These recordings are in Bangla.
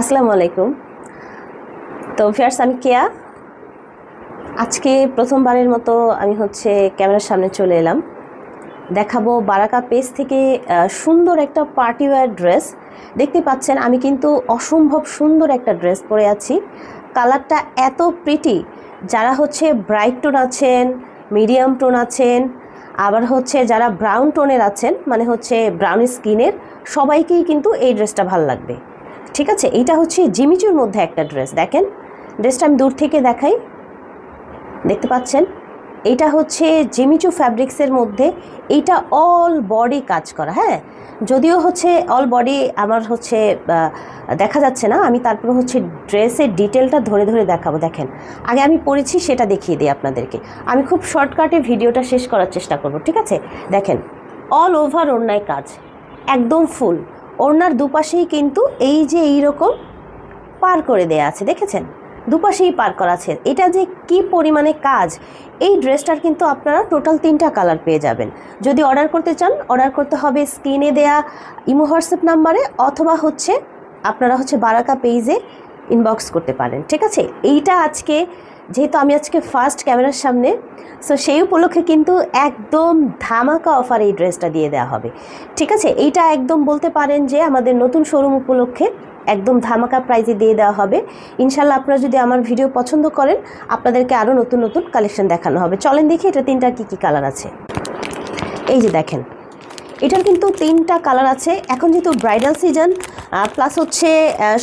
আসসালামু আলাইকুম। তো ফিয়ার্স আমি কেয়া। আজকে প্রথমবারের মতো আমি হচ্ছে ক্যামেরার সামনে চলে এলাম। দেখাবো বারাকা পেজ থেকে সুন্দর একটা পার্টি ওয়্যার ড্রেস। দেখতে পাচ্ছেন, আমি কিন্তু অসম্ভব সুন্দর একটা ড্রেস পরে আছি। কালারটা এত প্রিটি যারা হচ্ছে ব্রাইট টোন আছেন মিডিয়াম টোন আছেন, আবার হচ্ছে যারা ব্রাউন টোনের আছেন মানে হচ্ছে ব্রাউন স্কিনের সবাইকেই কিন্তু এই ড্রেসটা ভালো লাগবে। ঠিক আছে? এইটা হচ্ছে জিমিচুর মধ্যে একটা ড্রেস, দেখেন? ড্রেসটা আমি দূর থেকে দেখাই। দেখতে পাচ্ছেন? এইটা হচ্ছে জিমিচু ফ্যাব্রিক্সের মধ্যে এইটা অল বডি কাজ করা হ্যাঁ? যদিও হচ্ছে অল বডি আমার হচ্ছে দেখা যাচ্ছে না। আমি তারপরে হচ্ছে ড্রেসের ডিটেলটা ধরে ধরে দেখাবো, দেখেন। আগে আমি পরেছি, সেটা দেখিয়ে দিই আপনাদেরকে। আমি খুব শর্টকাটে ভিডিওটা শেষ করার চেষ্টা করব, ঠিক আছে? দেখেন অল ওভার ওড়নায় কাজ, একদম ফুল ওড়নার দুপাশেই কিন্তু এই যে এই রকম পার করে দেয়া আছে, দেখেছেন? দুপাশেই পার করা আছে। এটা যে কি পরিমাণে কাজ, এই ড্রেসটার কিন্তু আপনারা টোটাল তিনটা কালার পেয়ে যাবেন। যদি অর্ডার করতে চান, অর্ডার করতে হবে স্ক্রিনে দেয়া ইমো হোয়াটসঅ্যাপ নাম্বারে, অথবা হচ্ছে আপনারা হচ্ছে বারাকা পেজে ইনবক্স করতে পারেন। ঠিক আছে? এইটা আজকে যেহেতু আমি আজকে ফার্স্ট ক্যামেরার সামনে সো সেই উপলক্ষে কিন্তু একদম ধামাকা অফার এই ড্রেসটা দিয়ে দেওয়া হবে। ঠিক আছে? এইটা একদম বলতে পারেন যে আমাদের নতুন শোরুম উপলক্ষে একদম ধামাকা প্রাইজে দিয়ে দেওয়া হবে। ইনশাল্লাহ আপনারা যদি আমার ভিডিও পছন্দ করেন, আপনাদেরকে আরও নতুন নতুন কালেকশন দেখানো হবে। চলেন দেখি এটা তিনটা কী কী কালার আছে। এই যে দেখেন, এটার কিন্তু তিনটা কালার আছে। এখন যেহেতু ব্রাইডাল সিজন প্লাস হচ্ছে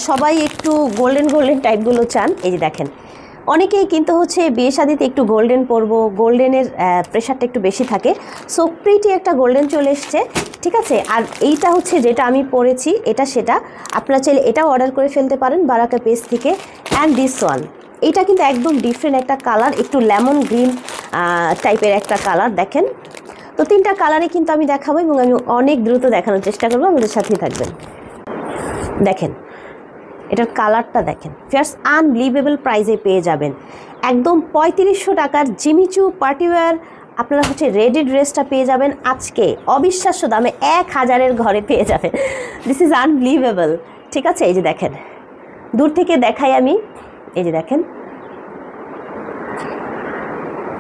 সবাই একটু গোল্ডেন গোল্ডেন টাইপগুলো চান। এই যে দেখেন অনেকেই কিন্তু হচ্ছে বিয়ে শাদিতে একটু গোল্ডেন পরবো গোল্ডেনের প্রেশারটা একটু বেশি থাকে। সো প্রিটি একটা গোল্ডেন চলে এসছে, ঠিক আছে? আর এইটা হচ্ছে যেটা আমি পরেছি, এটা সেটা। আপনারা চাইলে এটাও অর্ডার করে ফেলতে পারেন বারাকা পেজ থেকে। অ্যান্ড দিস ওয়ান এইটা কিন্তু একদম ডিফারেন্ট একটা কালার একটু লেমন গ্রিন টাইপের একটা কালার দেখেন। তো তিনটা কালারে কিন্তু আমি দেখাবো এবং আমি অনেক দ্রুত দেখানোর চেষ্টা করব, আমাদের সাথেই থাকবেন। দেখেন এটার কালারটা দেখেন। ফিয়ার্স আনবিলিভেবল প্রাইজে পেয়ে যাবেন। একদম পঁয়ত্রিশশো টাকার জিমিচু পার্টিওয়্যার আপনারা হচ্ছে রেডি ড্রেসটা পেয়ে যাবেন আজকে। অবিশ্বাস্য দামে এক হাজারের ঘরে পেয়ে যাবেন। দিস ইজ আনবিলিভেবল ঠিক আছে, এই যে দেখেন। দূর থেকে দেখাই আমি। এই যে দেখেন।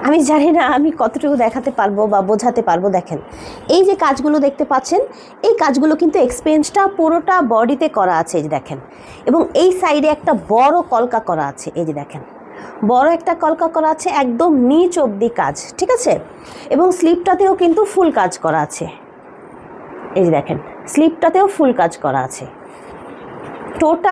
আমি জানি না আমি কতটুকু দেখাতে পারব বা বোঝাতে পারব, দেখেন। এই যে কাজগুলো দেখতে পাচ্ছেন, এই কাজগুলো কিন্তু এক্সপেন্সটা পুরোটা বডিতে করা আছে, এই যে দেখেন। এবং এই সাইডে একটা বড় কলকা করা আছে, এই যে দেখেন। বড় একটা কলকা করা আছে, একদম নিচ অবধি কাজ, ঠিক আছে? এবং স্লিপটাতেও কিন্তু ফুল কাজ করা আছে। এই যে দেখেন স্লিপটাতেও ফুল কাজ করা আছে। টোটাল